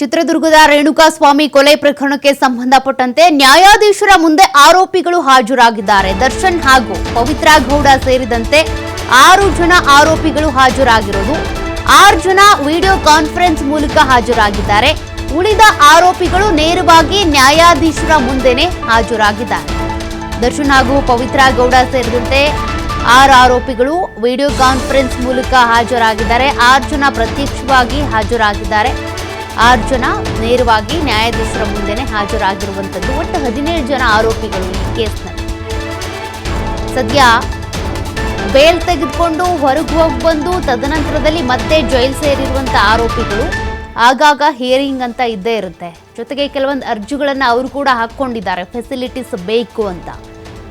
ಚಿತ್ರದುರ್ಗದ ರೇಣುಕಾಸ್ವಾಮಿ ಕೊಲೆ ಪ್ರಕರಣಕ್ಕೆ ಸಂಬಂಧಪಟ್ಟಂತೆ ನ್ಯಾಯಾಧೀಶರ ಮುಂದೆ ಆರೋಪಿಗಳು ಹಾಜರಾಗಿದ್ದಾರೆ. ದರ್ಶನ್ ಹಾಗೂ ಪವಿತ್ರ ಗೌಡ ಸೇರಿದಂತೆ ಆರು ಜನ ಆರೋಪಿಗಳು ಹಾಜರಾಗಿರುವುದು. ಆರು ಜನ ವಿಡಿಯೋ ಕಾನ್ಫರೆನ್ಸ್ ಮೂಲಕ ಹಾಜರಾಗಿದ್ದಾರೆ. ಉಳಿದ ಆರೋಪಿಗಳು ನೇರವಾಗಿ ನ್ಯಾಯಾಧೀಶರ ಮುಂದೆನೆ ಹಾಜರಾಗಿದ್ದಾರೆ. ದರ್ಶನ್ ಹಾಗೂ ಪವಿತ್ರ ಗೌಡ ಸೇರಿದಂತೆ ಆರು ಆರೋಪಿಗಳು ವಿಡಿಯೋ ಕಾನ್ಫರೆನ್ಸ್ ಮೂಲಕ ಹಾಜರಾಗಿದ್ದಾರೆ. ಆರು ಜನ ಪ್ರತ್ಯಕ್ಷವಾಗಿ ಹಾಜರಾಗಿದ್ದಾರೆ. ಆರು ಜನ ನೇರವಾಗಿ ನ್ಯಾಯಾಧೀಶರ ಮುಂದೆನೆ ಹಾಜರಾಗಿರುವಂಥದ್ದು. ಒಟ್ಟು ಹದಿನೇಳು ಜನ ಆರೋಪಿಗಳು ಈ ಕೇಸ್ನಲ್ಲಿ. ಸದ್ಯ ಬೇಲ್ ತೆಗೆದುಕೊಂಡು ಹೊರಗೆ ಹೋಗಿ ಬಂದು ತದನಂತರದಲ್ಲಿ ಮತ್ತೆ ಜೈಲ್ ಸೇರಿರುವಂಥ ಆರೋಪಿಗಳು ಆಗಾಗ ಹಿಯರಿಂಗ್ ಅಂತ ಇದ್ದೇ ಇರುತ್ತೆ. ಜೊತೆಗೆ ಕೆಲವೊಂದು ಅರ್ಜಿಗಳನ್ನು ಅವರು ಕೂಡ ಹಾಕ್ಕೊಂಡಿದ್ದಾರೆ. ಫೆಸಿಲಿಟೀಸ್ ಬೇಕು ಅಂತ.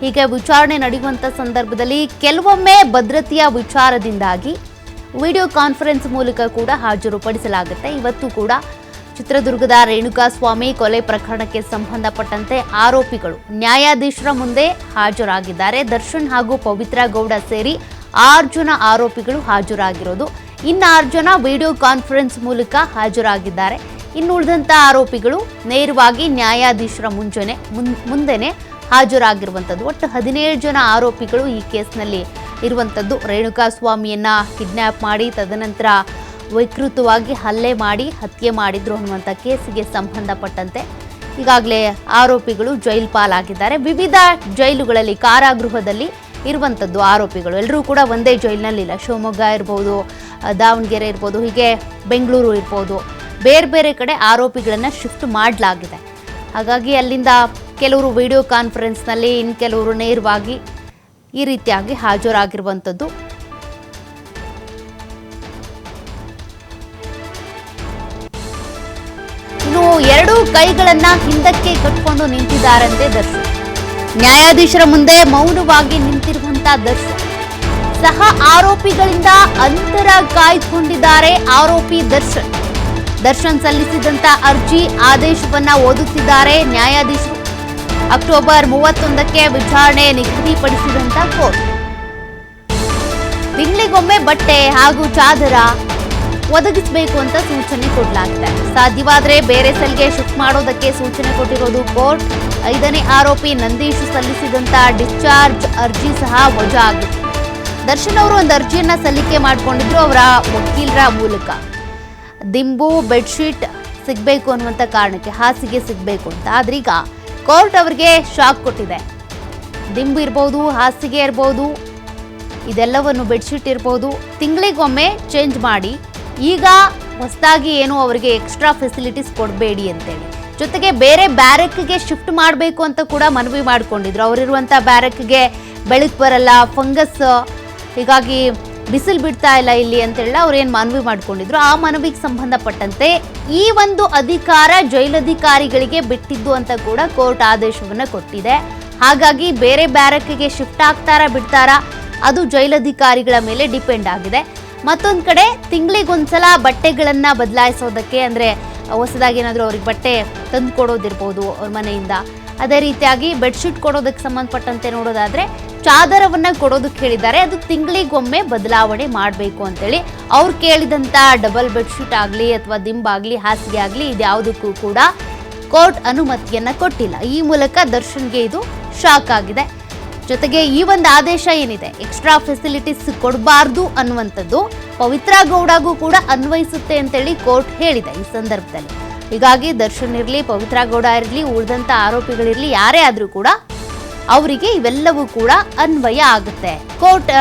ಹೀಗೆ ವಿಚಾರಣೆ ನಡೆಯುವಂಥ ಸಂದರ್ಭದಲ್ಲಿ ಕೆಲವೊಮ್ಮೆ ಭದ್ರತೆಯ ವಿಚಾರದಿಂದಾಗಿ ವಿಡಿಯೋ ಕಾನ್ಫರೆನ್ಸ್ ಮೂಲಕ ಕೂಡ ಹಾಜರುಪಡಿಸಲಾಗುತ್ತೆ. ಇವತ್ತು ಕೂಡ ಚಿತ್ರದುರ್ಗದ ರೇಣುಕಾಸ್ವಾಮಿ ಕೊಲೆ ಪ್ರಕರಣಕ್ಕೆ ಸಂಬಂಧಪಟ್ಟಂತೆ ಆರೋಪಿಗಳು ನ್ಯಾಯಾಧೀಶರ ಮುಂದೆ ಹಾಜರಾಗಿದ್ದಾರೆ. ದರ್ಶನ್ ಹಾಗೂ ಪವಿತ್ರ ಗೌಡ ಸೇರಿ ಆರು ಜನ ಆರೋಪಿಗಳು ಹಾಜರಾಗಿರೋದು. ಇನ್ನು ಆರು ಜನ ವಿಡಿಯೋ ಕಾನ್ಫರೆನ್ಸ್ ಮೂಲಕ ಹಾಜರಾಗಿದ್ದಾರೆ. ಇನ್ನುಳಿದಂಥ ಆರೋಪಿಗಳು ನೇರವಾಗಿ ನ್ಯಾಯಾಧೀಶರ ಮುಂಜಾನೆ ಮುನ್- ಮುಂದೆನೆ ಹಾಜರಾಗಿರುವಂಥದ್ದು ಒಟ್ಟು ಹದಿನೇಳು ಜನ ಆರೋಪಿಗಳು ಈ ಕೇಸ್ನಲ್ಲಿ ಇರುವಂಥದ್ದು ರೇಣುಕಾ ಸ್ವಾಮಿಯನ್ನ ಕಿಡ್ನ್ಯಾಪ್ ಮಾಡಿ ತದನಂತರ ವಿಕೃತವಾಗಿ ಹಲ್ಲೆ ಮಾಡಿ ಹತ್ಯೆ ಮಾಡಿದ್ರು ಅನ್ನುವಂಥ ಕೇಸಿಗೆ ಸಂಬಂಧಪಟ್ಟಂತೆ ಈಗಾಗಲೇ ಆರೋಪಿಗಳು ಜೈಲ್ ಪಾಲಾಗಿದ್ದಾರೆ. ವಿವಿಧ ಜೈಲುಗಳಲ್ಲಿ ಕಾರಾಗೃಹದಲ್ಲಿ ಇರುವಂಥದ್ದು ಆರೋಪಿಗಳು. ಎಲ್ಲರೂ ಕೂಡ ಒಂದೇ ಜೈಲಿನಲ್ಲಿಲ್ಲ ಶಿವಮೊಗ್ಗ ಇರ್ಬೋದು ದಾವಣಗೆರೆ ಇರ್ಬೋದು, ಹೀಗೆ ಬೆಂಗಳೂರು ಇರ್ಬೋದು. ಬೇರೆ ಬೇರೆ ಕಡೆ ಆರೋಪಿಗಳನ್ನು ಶಿಫ್ಟ್ ಮಾಡಲಾಗಿದೆ. ಹಾಗಾಗಿ ಅಲ್ಲಿಂದ ಕೆಲವರು ವಿಡಿಯೋ ಕಾನ್ಫರೆನ್ಸ್ನಲ್ಲಿ ಇನ್ನು ಕೆಲವರು ನೇರವಾಗಿ ಈ ರೀತಿಯಾಗಿ ಹಾಜರಾಗಿರುವಂಥದ್ದು ಎರಡೂ ಕೈಗಳನ್ನ ಹಿಂದಕ್ಕೆ ಕಟ್ಕೊಂಡು ನಿಂತಿದ್ದಾರಂತೆ ದರ್ಶನ್. ನ್ಯಾಯಾಧೀಶರ ಮುಂದೆ ಮೌನವಾಗಿ ನಿಂತಿರುವಂತ ದರ್ಶನ್. ಸಹ ಆರೋಪಿಗಳಿಂದ ಅಂತರ ಕಾಯ್ದುಕೊಂಡಿದ್ದಾರೆ ಆರೋಪಿ ದರ್ಶನ್. ದರ್ಶನ್ ಸಲ್ಲಿಸಿದಂತ ಅರ್ಜಿ, ಆದೇಶವನ್ನ ಓದುತ್ತಿದ್ದಾರೆ ನ್ಯಾಯಾಧೀಶರು. ಅಕ್ಟೋಬರ್ ಮೂವತ್ತೊಂದಕ್ಕೆ ವಿಚಾರಣೆ ನಿಗದಿಪಡಿಸಿದಂತ ಕೋರ್ಟ್. ತಿಂಗಳಿಗೊಮ್ಮೆ ಬಟ್ಟೆ ಹಾಗೂ ಚಾದರ ಒದಗಿಸಬೇಕು ಅಂತ ಸೂಚನೆ ಕೊಡಲಾಗಿದೆ ಸಾಧ್ಯವಾದರೆ ಬೇರೆ ಸೆಲ್ಗೆ ಶಿಫ್ಟ್ ಮಾಡೋದಕ್ಕೆ ಸೂಚನೆ ಕೊಟ್ಟಿರೋದು ಕೋರ್ಟ್. ಐದನೇ ಆರೋಪಿ ನಂದೀಶ್ ಸಲ್ಲಿಸಿದಂತ ಡಿಸ್ಚಾರ್ಜ್ ಅರ್ಜಿ ಸಹ ವಜಾ ಆಗಿತ್ತು ದರ್ಶನ್ ಅವರು ಒಂದು ಅರ್ಜಿಯನ್ನ ಸಲ್ಲಿಕೆ ಮಾಡಿಕೊಂಡಿದ್ರು ಅವರ ವಕೀಲರ ಮೂಲಕ. ದಿಂಬು ಬೆಡ್ಶೀಟ್ ಸಿಗಬೇಕು ಅನ್ನುವಂಥ ಕಾರಣಕ್ಕೆ ಹಾಸಿಗೆ ಸಿಗಬೇಕು ಅಂತ. ಆದ್ರೀಗ ಕೋರ್ಟ್ ಅವರಿಗೆ ಶಾಕ್ ಕೊಟ್ಟಿದೆ. ದಿಂಬು ಇರ್ಬೋದು, ಹಾಸಿಗೆ ಇರ್ಬೋದು, ಇದೆಲ್ಲವನ್ನು ಬೆಡ್ಶೀಟ್ ಇರ್ಬೋದು, ತಿಂಗಳಿಗೊಮ್ಮೆ ಚೇಂಜ್ ಮಾಡಿ ಈಗ ಹೊಸದಾಗಿ ಏನು ಅವರಿಗೆ ಎಕ್ಸ್ಟ್ರಾ ಫೆಸಿಲಿಟೀಸ್ ಕೊಡಬೇಡಿ ಅಂತೇಳಿ. ಜೊತೆಗೆ ಬೇರೆ ಬ್ಯಾರಕ್ಗೆ ಶಿಫ್ಟ್ ಮಾಡಬೇಕು ಅಂತ ಕೂಡ ಮನವಿ ಮಾಡಿಕೊಂಡಿದ್ರು. ಅವರಿರುವಂಥ ಬ್ಯಾರಕ್ಗೆ ಬೆಳಕು ಬರಲ್ಲ ಫಂಗಸ್ ಹೀಗಾಗಿ ಬಿಸಿಲು ಬಿಡ್ತಾ ಇಲ್ಲ ಇಲ್ಲಿ ಅಂತೇಳಿ ಅವ್ರು ಏನು ಮನವಿ ಮಾಡಿಕೊಂಡಿದ್ರು. ಆ ಮನವಿಗೆ ಸಂಬಂಧಪಟ್ಟಂತೆ ಈ ಒಂದು ಅಧಿಕಾರ ಜೈಲಧಿಕಾರಿಗಳಿಗೆ ಬಿಟ್ಟಿದ್ದು ಅಂತ ಕೂಡ ಕೋರ್ಟ್ ಆದೇಶವನ್ನು ಕೊಟ್ಟಿದೆ. ಹಾಗಾಗಿ ಬೇರೆ ಬ್ಯಾರಕ್ಗೆ ಶಿಫ್ಟ್ ಆಗ್ತಾರಾ ಬಿಡ್ತಾರಾ ಅದು ಜೈಲಧಿಕಾರಿಗಳ ಮೇಲೆ ಡಿಪೆಂಡ್ ಆಗಿದೆ. ಮತ್ತೊಂದು ಕಡೆ ತಿಂಗಳಿಗೊಂದ್ಸಲ ಬಟ್ಟೆಗಳನ್ನು ಬದಲಾಯಿಸೋದಕ್ಕೆ ಅಂದರೆ ಹೊಸದಾಗಿ ಏನಾದರೂ ಅವ್ರಿಗೆ ಬಟ್ಟೆ ತಂದು ಕೊಡೋದಿರ್ಬೋದು ಅವ್ರ ಮನೆಯಿಂದ. ಅದೇ ರೀತಿಯಾಗಿ ಬೆಡ್ಶೀಟ್ ಕೊಡೋದಕ್ಕೆ ಸಂಬಂಧಪಟ್ಟಂತೆ ನೋಡೋದಾದ್ರೆ ಚಾದರವನ್ನ ಕೊಡೋದಕ್ಕೆ ಹೇಳಿದ್ದಾರೆ. ಅದು ತಿಂಗಳಿಗೊಮ್ಮೆ ಬದಲಾವಣೆ ಮಾಡಬೇಕು ಅಂತೇಳಿ. ಅವ್ರು ಕೇಳಿದಂಥ ಡಬಲ್ ಬೆಡ್ಶೀಟ್ ಆಗಲಿ ಅಥವಾ ದಿಂಬಾಗಲಿ ಹಾಸಿಗೆ ಆಗಲಿ ಇದ್ಯಾವುದಕ್ಕೂ ಕೂಡ ಕೋರ್ಟ್ ಅನುಮತಿಯನ್ನ ಕೊಟ್ಟಿಲ್ಲ. ಈ ಮೂಲಕ ದರ್ಶನ್ಗೆ ಇದು ಶಾಕ್ ಆಗಿದೆ. ಜೊತೆಗೆ ಈ ಒಂದು ಆದೇಶ ಏನಿದೆ? ಎಕ್ಸ್ಟ್ರಾ ಫೆಸಿಲಿಟೀಸ್ ಕೊಡಬಾರ್ದು ಅನ್ನುವಂಥದ್ದು ಪವಿತ್ರ ಗೌಡಗೂ ಕೂಡ ಅನ್ವಯಿಸುತ್ತೆ ಅಂತೇಳಿ ಕೋರ್ಟ್ ಹೇಳಿದೆ ಈ ಸಂದರ್ಭದಲ್ಲಿ. ಹೀಗಾಗಿ ದರ್ಶನ್ ಇರಲಿ, ಪವಿತ್ರ ಗೌಡ ಇರಲಿ, ಉಳಿದಂಥ ಆರೋಪಿಗಳಿರಲಿ, ಯಾರೇ ಆದರೂ ಕೂಡ ಅವರಿಗೆ ಇವೆಲ್ಲವೂ ಕೂಡ ಅನ್ವಯ ಆಗುತ್ತೆ. ಕೋರ್ಟ್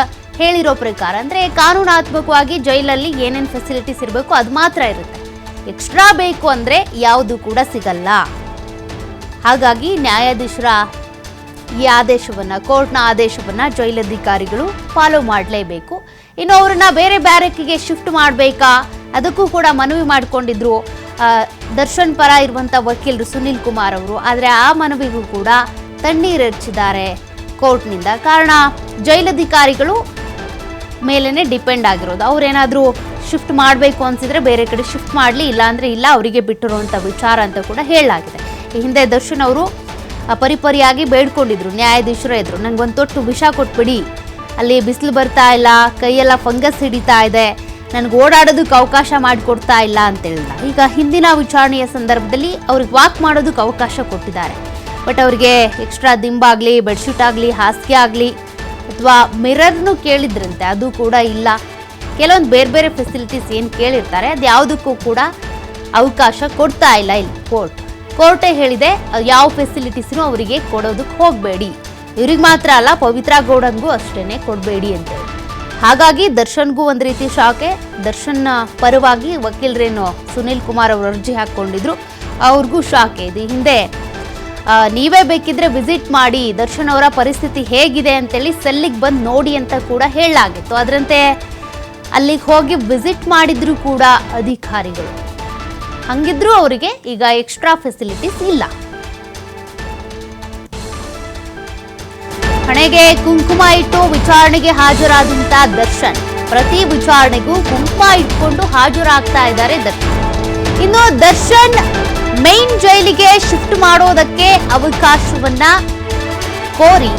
ಹೇಳಿರೋ ಪ್ರಕಾರ ಅಂದರೆ ಕಾನೂನಾತ್ಮಕವಾಗಿ ಜೈಲಲ್ಲಿ ಏನೇನು ಫೆಸಿಲಿಟೀಸ್ ಇರಬೇಕು ಅದು ಮಾತ್ರ ಇರುತ್ತೆ. ಎಕ್ಸ್ಟ್ರಾ ಬೇಕು ಅಂದರೆ ಯಾವುದು ಕೂಡ ಸಿಗಲ್ಲ. ಹಾಗಾಗಿ ನ್ಯಾಯಾಧೀಶರ ಈ ಆದೇಶವನ್ನ, ಕೋರ್ಟ್ನ ಆದೇಶವನ್ನ ಜೈಲಧಿಕಾರಿಗಳು ಫಾಲೋ ಮಾಡಲೇಬೇಕು. ಇನ್ನು ಅವ್ರನ್ನ ಬೇರೆ ಬ್ಯಾರಕ್ಕಿಗೆ ಶಿಫ್ಟ್ ಮಾಡಬೇಕಾ? ಅದಕ್ಕೂ ಕೂಡ ಮನವಿ ಮಾಡಿಕೊಂಡಿದ್ರು ದರ್ಶನ್ ಪರ ಇರುವಂತ ವಕೀಲರು ಸುನಿಲ್ ಕುಮಾರ್ ಅವರು. ಆದರೆ ಆ ಮನವಿಗೂ ಕೂಡ ತಣ್ಣೀರೆರ್ಚಿದ್ದಾರೆ ಕೋರ್ಟ್ನಿಂದ. ಕಾರಣ, ಜೈಲಧಿಕಾರಿಗಳು ಮೇಲೇನೆ ಡಿಪೆಂಡ್ ಆಗಿರೋದು. ಅವ್ರೇನಾದರೂ ಶಿಫ್ಟ್ ಮಾಡಬೇಕು ಅನ್ಸಿದ್ರೆ ಬೇರೆ ಕಡೆ ಶಿಫ್ಟ್ ಮಾಡಲಿ ಇಲ್ಲ ಅಂದ್ರೆ ಇಲ್ಲ, ಅವರಿಗೆ ಬಿಟ್ಟಿರುವಂಥ ವಿಚಾರ ಅಂತ ಕೂಡ ಹೇಳಲಾಗಿದೆ. ಈ ಹಿಂದೆ ದರ್ಶನ್ ಅವರು ಪರಿಪರಿಯಾಗಿ ಬೇಡ್ಕೊಂಡಿದ್ರು. ನ್ಯಾಯಾಧೀಶರ ಎದುರು. ಒಂದು ತೊಟ್ಟು ವಿಷ ಕೊಟ್ಬಿಡಿ. ಅಲ್ಲಿ ಬಿಸಿಲು ಬರ್ತಾ ಇಲ್ಲ, ಕೈಯೆಲ್ಲ ಫಂಗಸ್ ಹಿಡಿತಾ ಇದೆ. ನನಗೆ ಓಡಾಡೋದಕ್ಕೆ ಅವಕಾಶ ಮಾಡಿಕೊಡ್ತಾ ಇಲ್ಲ ಅಂತ ಹೇಳಿದ ಈಗ ಹಿಂದಿನ ವಿಚಾರಣೆಯ ಸಂದರ್ಭದಲ್ಲಿ ಅವ್ರಿಗೆ ವಾಕ್ ಮಾಡೋದಕ್ಕೆ ಅವಕಾಶ ಕೊಟ್ಟಿದ್ದಾರೆ. ಬಟ್ ಅವ್ರಿಗೆ ಎಕ್ಸ್ಟ್ರಾ ದಿಂಬಾಗಲಿ ಬೆಡ್ಶೀಟ್ ಆಗಲಿ, ಹಾಸಿಗೆ ಆಗಲಿ ಅಥವಾ ಮಿರರ್ನು ಕೇಳಿದ್ರಂತೆ, ಅದು ಕೂಡ ಇಲ್ಲ. ಕೆಲವೊಂದು ಬೇರೆ ಬೇರೆ ಫೆಸಿಲಿಟೀಸ್ ಏನು ಕೇಳಿರ್ತಾರೆ ಅದು ಯಾವುದಕ್ಕೂ ಕೂಡ ಅವಕಾಶ ಕೊಡ್ತಾ ಇಲ್ಲ ಇಲ್ಲಿ ಕೋರ್ಟ್. ಕೋರ್ಟೇ ಹೇಳಿದೆ, ಯಾವ ಫೆಸಿಲಿಟೀಸ್ನು ಅವರಿಗೆ ಕೊಡೋದಕ್ಕೆ ಹೋಗಬೇಡಿ. ಇವ್ರಿಗೆ ಮಾತ್ರ ಅಲ್ಲ, ಪವಿತ್ರ ಗೌಡನ್ಗೂ ಅಷ್ಟೇನೆ ಕೊಡಬೇಡಿ ಅಂತ ಹಾಗಾಗಿ ದರ್ಶನ್ಗೂ ಒಂದು ರೀತಿ ಶಾಕೆ. ದರ್ಶನ್ ಪರವಾಗಿ ವಕೀಲರೇನು ಸುನೀಲ್ ಕುಮಾರ್ ಅವರು ಅರ್ಜಿ ಹಾಕ್ಕೊಂಡಿದ್ರು, ಅವ್ರಿಗೂ ಶಾಕೆ ಇದು. ಹಿಂದೆ ನೀವೇ ಬೇಕಿದ್ರೆ ವಿಸಿಟ್ ಮಾಡಿ, ದರ್ಶನ್ ಅವರ ಪರಿಸ್ಥಿತಿ ಹೇಗಿದೆ ಅಂತೇಳಿ ಸೆಲ್ಲಿಗೆ ಬಂದು ನೋಡಿ ಅಂತ ಕೂಡ ಹೇಳಲಾಗಿತ್ತು. ಅದರಂತೆ ಅಲ್ಲಿಗೆ ಹೋಗಿ ವಿಸಿಟ್ ಮಾಡಿದ್ರು ಕೂಡ ಅಧಿಕಾರಿಗಳು. ಹಂಗಿದ್ರೂ ಅವರಿಗೆ ಈಗ ಎಕ್ಸ್ಟ್ರಾ ಫೆಸಿಲಿಟೀಸ್ ಇಲ್ಲ. ಹಣೆಗೆ ಕುಂಕುಮ ಇಟ್ಟು ವಿಚಾರಣೆಗೆ ಹಾಜರಾದಂತ ದರ್ಶನ್, ಪ್ರತಿ ವಿಚಾರಣೆಗೂ ಕುಂಕುಮ ಇಟ್ಕೊಂಡು ಹಾಜರಾಗ್ತಾ ಇದ್ದಾರೆ ದರ್ಶನ್. ಇನ್ನು ದರ್ಶನ್ ಮೈನ್ ಜೈಲಿಗೆ ಶಿಫ್ಟ್ ಮಾಡೋದಕ್ಕೆ ಅವಕಾಶವನ್ನ ಕೋರಿ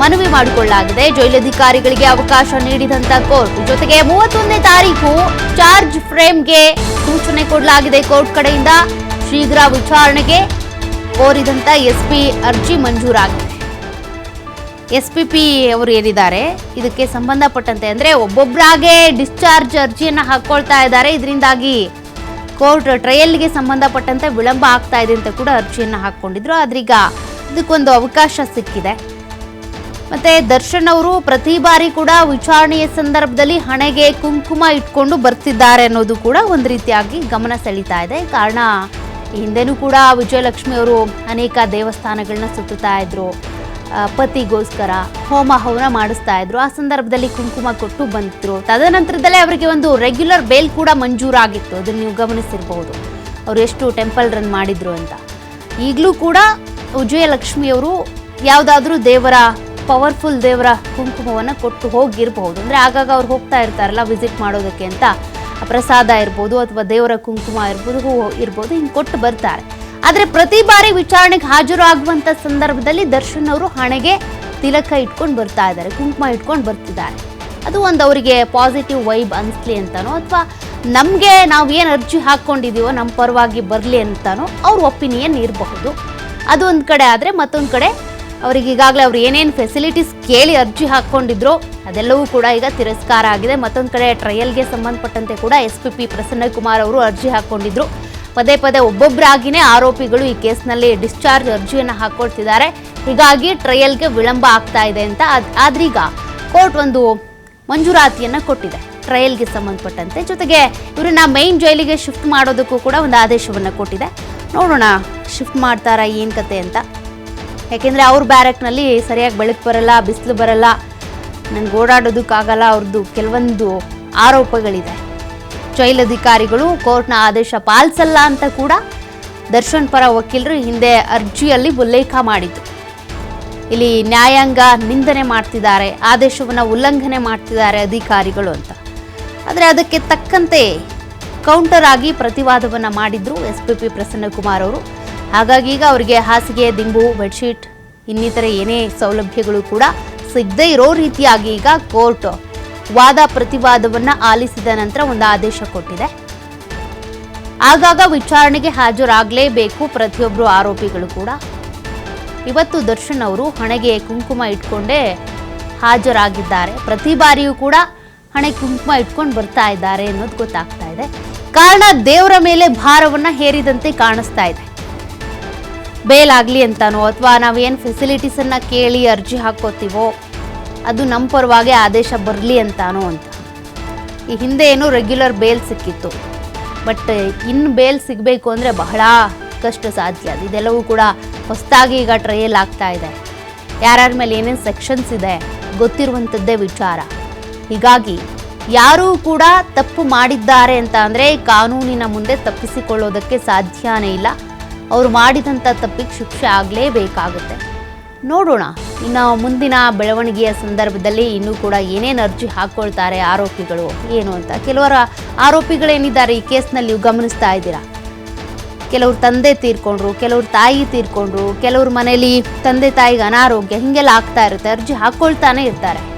ಮನವಿ ಮಾಡಿಕೊಳ್ಳಲಾಗಿದೆ. ಜೈಲಧಿಕಾರಿಗಳಿಗೆ ಅವಕಾಶ ನೀಡಿದಂತ ಕೋರ್ಟ್. ಜೊತೆಗೆ ಮೂವತ್ತೊಂದನೇ ತಾರೀಕು ಚಾರ್ಜ್ ಫ್ರೇಮ್ಗೆ ಸೂಚನೆ ಕೊಡಲಾಗಿದೆ ಕೋರ್ಟ್ ಕಡೆಯಿಂದ. ಶೀಘ್ರ ವಿಚಾರಣೆಗೆ ಕೋರಿದಂತ ಎಸ್ಪಿ ಅರ್ಜಿ ಮಂಜೂರಾಗಿದೆ. ಎಸ್ಪಿಪಿ ಅವರು ಏನಿದ್ದಾರೆ ಇದಕ್ಕೆ ಸಂಬಂಧಪಟ್ಟಂತೆ ಅಂದ್ರೆ ಒಬ್ಬೊಬ್ಬರಾಗೆ ಡಿಸ್ಚಾರ್ಜ್ ಅರ್ಜಿಯನ್ನು ಹಾಕೊಳ್ತಾ ಇದ್ದಾರೆ. ಇದರಿಂದಾಗಿ ಕೋರ್ಟ್ ಟ್ರಯಲ್ಗೆ ಸಂಬಂಧಪಟ್ಟಂತೆ ವಿಳಂಬ ಆಗ್ತಾ ಇದೆ ಅಂತ ಕೂಡ ಅರ್ಜಿಯನ್ನು ಹಾಕೊಂಡಿದ್ರು. ಆದ್ರೀಗ ಇದಕ್ಕೊಂದು ಅವಕಾಶ ಸಿಕ್ಕಿದೆ. ಮತ್ತೆ ದರ್ಶನ್ ಅವರು ಪ್ರತಿ ಬಾರಿ ಕೂಡ ವಿಚಾರಣೆಯ ಸಂದರ್ಭದಲ್ಲಿ ಹಣೆಗೆ ಕುಂಕುಮ ಇಟ್ಕೊಂಡು ಬರ್ತಿದ್ದಾರೆ ಅನ್ನೋದು ಕೂಡ ಒಂದು ರೀತಿಯಾಗಿ ಗಮನ ಸೆಳೀತಾ ಇದೆ. ಕಾರಣ ಹಿಂದೆನೂ ಕೂಡ ವಿಜಯಲಕ್ಷ್ಮಿ ಅವರು ಅನೇಕ ದೇವಸ್ಥಾನಗಳನ್ನ ಸುತ್ತುತ್ತಾ ಇದ್ರು. ಪತಿಗೋಸ್ಕರ ಹೋಮ ಹವನ ಮಾಡಿಸ್ತಾ ಇದ್ರು. ಆ ಸಂದರ್ಭದಲ್ಲಿ ಕುಂಕುಮ ಕೊಟ್ಟು ಬಂದಿದ್ರು ತದನಂತರದಲ್ಲೇ ಅವರಿಗೆ ಒಂದು ರೆಗ್ಯುಲರ್ ಬೇಲ್ ಕೂಡ ಮಂಜೂರಾಗಿತ್ತು. ಅದನ್ನು ನೀವು ಗಮನಿಸಿರಬಹುದು ಅವರು ಎಷ್ಟು ಟೆಂಪಲ್ ರನ್ ಮಾಡಿದ್ರು ಅಂತ. ಈಗಲೂ ಕೂಡ ವಿಜಯಲಕ್ಷ್ಮಿಯವರು ಯಾವುದಾದ್ರೂ ದೇವರ ಪವರ್ಫುಲ್ ದೇವರ ಕುಂಕುಮವನ್ನು ಕೊಟ್ಟು ಹೋಗಿರಬಹುದು. ಅಂದರೆ ಆಗಾಗ ಅವ್ರು ಹೋಗ್ತಾ ಇರ್ತಾರಲ್ಲ ವಿಸಿಟ್ ಮಾಡೋದಕ್ಕೆ ಅಂತ. ಪ್ರಸಾದ ಇರ್ಬೋದು ಅಥವಾ ದೇವರ ಕುಂಕುಮ ಇರ್ಬೋದು, ಹೂ- ಇರ್ಬೋದು, ಹಿಂಗೆ ಕೊಟ್ಟು ಬರ್ತಾರೆ. ಆದರೆ ಪ್ರತಿ ಬಾರಿ ವಿಚಾರಣೆಗೆ ಹಾಜರಾಗುವಂಥ ಸಂದರ್ಭದಲ್ಲಿ ದರ್ಶನ್ ಅವರು ಹಣೆಗೆ ತಿಲಕ ಇಟ್ಕೊಂಡು ಬರ್ತಾ ಇದ್ದಾರೆ, ಕುಂಕುಮ ಇಟ್ಕೊಂಡು ಬರ್ತಿದ್ದಾರೆ. ಅದು ಒಂದು ಅವರಿಗೆ ಪಾಸಿಟಿವ್ ವೈಬ್ ಅನಿಸ್ಲಿ ಅಂತಾನೋ ಅಥವಾ ನಮಗೆ ನಾವು ಏನು ಅರ್ಜಿ ಹಾಕ್ಕೊಂಡಿದ್ದೀವೋ ನಮ್ಮ ಪರವಾಗಿ ಬರಲಿ ಅಂತಾನೋ ಅವ್ರ ಒಪಿನಿಯನ್ ಇರಬಹುದು. ಅದು ಒಂದು ಕಡೆ ಆದರೆ ಮತ್ತೊಂದು ಕಡೆ ಅವ್ರಿಗೆ ಈಗಾಗಲೇ ಅವ್ರು ಏನೇನು ಫೆಸಿಲಿಟೀಸ್ ಕೇಳಿ ಅರ್ಜಿ ಹಾಕ್ಕೊಂಡಿದ್ರು ಅದೆಲ್ಲವೂ ಕೂಡ ಈಗ ತಿರಸ್ಕಾರ ಆಗಿದೆ. ಮತ್ತೊಂದು ಕಡೆ ಟ್ರಯಲ್ಗೆ ಸಂಬಂಧಪಟ್ಟಂತೆ ಕೂಡ S P P Prasanna Kumar ಅವರು ಅರ್ಜಿ ಹಾಕ್ಕೊಂಡಿದ್ರು. ಪದೇ ಪದೇ ಒಬ್ಬೊಬ್ಬರಾಗಿನೇ ಆರೋಪಿಗಳು ಈ ಕೇಸ್ನಲ್ಲಿ ಡಿಸ್ಚಾರ್ಜ್ ಅರ್ಜಿಯನ್ನು ಹಾಕ್ಕೊಳ್ತಿದ್ದಾರೆ ಹೀಗಾಗಿ ಟ್ರಯಲ್ಗೆ ವಿಳಂಬ ಆಗ್ತಾ ಇದೆ ಅಂತ ಆದ್- ಆದ್ರೀಗ ಕೋರ್ಟ್ ಒಂದು ಮಂಜೂರಾತಿಯನ್ನು ಕೊಟ್ಟಿದೆ. ಟ್ರಯಲ್ಗೆ ಸಂಬಂಧಪಟ್ಟಂತೆ. ಜೊತೆಗೆ ಇವರನ್ನ ಮೈನ್ ಜೈಲಿಗೆ ಶಿಫ್ಟ್ ಮಾಡೋದಕ್ಕೂ ಕೂಡ ಒಂದು ಆದೇಶವನ್ನು ಕೊಟ್ಟಿದೆ. ನೋಡೋಣ ಶಿಫ್ಟ್ ಮಾಡ್ತಾರಾ ಏನು ಕತೆ ಅಂತ. ಯಾಕೆಂದರೆ ಅವ್ರ ಬ್ಯಾರಕ್ನಲ್ಲಿ ಸರಿಯಾಗಿ ಬೆಳಕು ಬರಲ್ಲ, ಬಿಸಿಲು ಬರಲ್ಲ. ನನಗೆ ಓಡಾಡೋದಕ್ಕಾಗಲ್ಲ ಅವ್ರದ್ದು ಕೆಲವೊಂದು ಆರೋಪಗಳಿದೆ. ಜೈಲಧಿಕಾರಿಗಳು ಕೋರ್ಟ್ನ ಆದೇಶ ಪಾಲಿಸಲ್ಲ ಅಂತ ಕೂಡ ದರ್ಶನ್ ಪರ ವಕೀಲರು ಹಿಂದೆ ಅರ್ಜಿಯಲ್ಲಿ ಉಲ್ಲೇಖ ಮಾಡಿದ್ದು. ಇಲ್ಲಿ ನ್ಯಾಯಾಂಗ ನಿಂದನೆ ಮಾಡ್ತಿದ್ದಾರೆ, ಆದೇಶವನ್ನು ಉಲ್ಲಂಘನೆ ಮಾಡ್ತಿದ್ದಾರೆ ಅಧಿಕಾರಿಗಳು ಅಂತ. ಆದರೆ ಅದಕ್ಕೆ ತಕ್ಕಂತೆ ಕೌಂಟರ್ ಆಗಿ ಪ್ರತಿವಾದವನ್ನು ಮಾಡಿದ್ರು ಎಸ್ ಪಿ ಪಿ ಪ್ರಸನ್ನಕುಮಾರ್ ಅವರು. ಹಾಗಾಗಿ ಈಗ ಅವರಿಗೆ ಹಾಸಿಗೆ, ದಿಂಬು, ಬೆಡ್ಶೀಟ್ ಇನ್ನಿತರೆ ಏನೇ ಸೌಲಭ್ಯಗಳು ಕೂಡ ಸಿಗದೇ ಇರೋ ರೀತಿಯಾಗಿ ಈಗ ಕೋರ್ಟ್ ವಾದ ಪ್ರತಿವಾದವನ್ನ ಆಲಿಸಿದ ನಂತರ ಒಂದು ಆದೇಶ ಕೊಟ್ಟಿದೆ. ಆಗಾಗ ವಿಚಾರಣೆಗೆ ಹಾಜರಾಗಲೇಬೇಕು ಪ್ರತಿಯೊಬ್ಬರು ಆರೋಪಿಗಳು ಕೂಡ. ಇವತ್ತು ದರ್ಶನ್ ಅವರು ಹಣೆಗೆ ಕುಂಕುಮ ಇಟ್ಕೊಂಡೇ ಹಾಜರಾಗಿದ್ದಾರೆ. ಪ್ರತಿ ಬಾರಿಯೂ ಕೂಡ ಹಣೆ ಕುಂಕುಮ ಇಟ್ಕೊಂಡು ಬರ್ತಾ ಇದ್ದಾರೆ ಅನ್ನೋದು ಗೊತ್ತಾಗ್ತಾ ಇದೆ. ಕಾರಣ ದೇವರ ಮೇಲೆ ಭಾರವನ್ನ ಹೇರಿದಂತೆ ಕಾಣಿಸ್ತಾ ಇದೆ. ಬೇಲಾಗ್ಲಿ ಅಂತಾನೋ ಅಥವಾ ನಾವೇನು ಫೆಸಿಲಿಟೀಸನ್ನು ಕೇಳಿ ಅರ್ಜಿ ಹಾಕೋತೀವೋ ಅದು ನಮ್ಮ ಪರವಾಗಿ ಆದೇಶ ಬರಲಿ ಅಂತಾನೋ ಅಂತ. ಈ ಹಿಂದೆ ಏನು ರೆಗ್ಯುಲರ್ ಬೇಲ್ ಸಿಕ್ಕಿತ್ತು. ಬಟ್ ಇನ್ನು ಬೇಲ್ ಸಿಗಬೇಕು ಅಂದರೆ ಬಹಳ ಕಷ್ಟ ಸಾಧ್ಯ. ಅದು ಇದೆಲ್ಲವೂ ಕೂಡ ಹೊಸದಾಗಿ ಈಗ ಟ್ರಯಲ್ ಆಗ್ತಾ ಇದೆ. ಯಾರ್ಯಾರ ಮೇಲೆ ಏನೇನು ಸೆಕ್ಷನ್ಸ್ ಇದೆ ಗೊತ್ತಿರುವಂಥದ್ದೇ ವಿಚಾರ. ಹೀಗಾಗಿ ಯಾರೂ ಕೂಡ ತಪ್ಪು ಮಾಡಿದ್ದಾರೆ ಅಂತ ಅಂದರೆ ಕಾನೂನಿನ ಮುಂದೆ ತಪ್ಪಿಸಿಕೊಳ್ಳೋದಕ್ಕೆ ಸಾಧ್ಯನೇ ಇಲ್ಲ. ಅವರು ಮಾಡಿದಂಥ ತಪ್ಪಿಗೆ ಶಿಕ್ಷೆ ಆಗಲೇಬೇಕಾಗುತ್ತೆ. ನೋಡೋಣ, ಇನ್ನು ಮುಂದಿನ ಬೆಳವಣಿಗೆಯ ಸಂದರ್ಭದಲ್ಲಿ ಇನ್ನೂ ಕೂಡ ಏನೇನು ಅರ್ಜಿ ಹಾಕ್ಕೊಳ್ತಾರೆ ಆರೋಪಿಗಳು, ಏನು ಅಂತ. ಕೆಲವರ ಆರೋಪಿಗಳೇನಿದ್ದಾರೆ ಈ ಕೇಸ್ನಲ್ಲಿ ಗಮನಿಸ್ತಾ ಇದ್ದೀರಾ? ಕೆಲವ್ರ ತಂದೆ ತೀರ್ಕೊಂಡ್ರು, ಕೆಲವ್ರ ತಾಯಿ ತೀರ್ಕೊಂಡ್ರು, ಕೆಲವ್ರ ಮನೇಲಿ ತಂದೆ ತಾಯಿಗೆ ಅನಾರೋಗ್ಯ, ಹೀಗೆಲ್ಲ ಆಗ್ತಾ ಇರುತ್ತೆ. ಅರ್ಜಿ ಹಾಕ್ಕೊಳ್ತಾನೆ ಇರ್ತಾರೆ.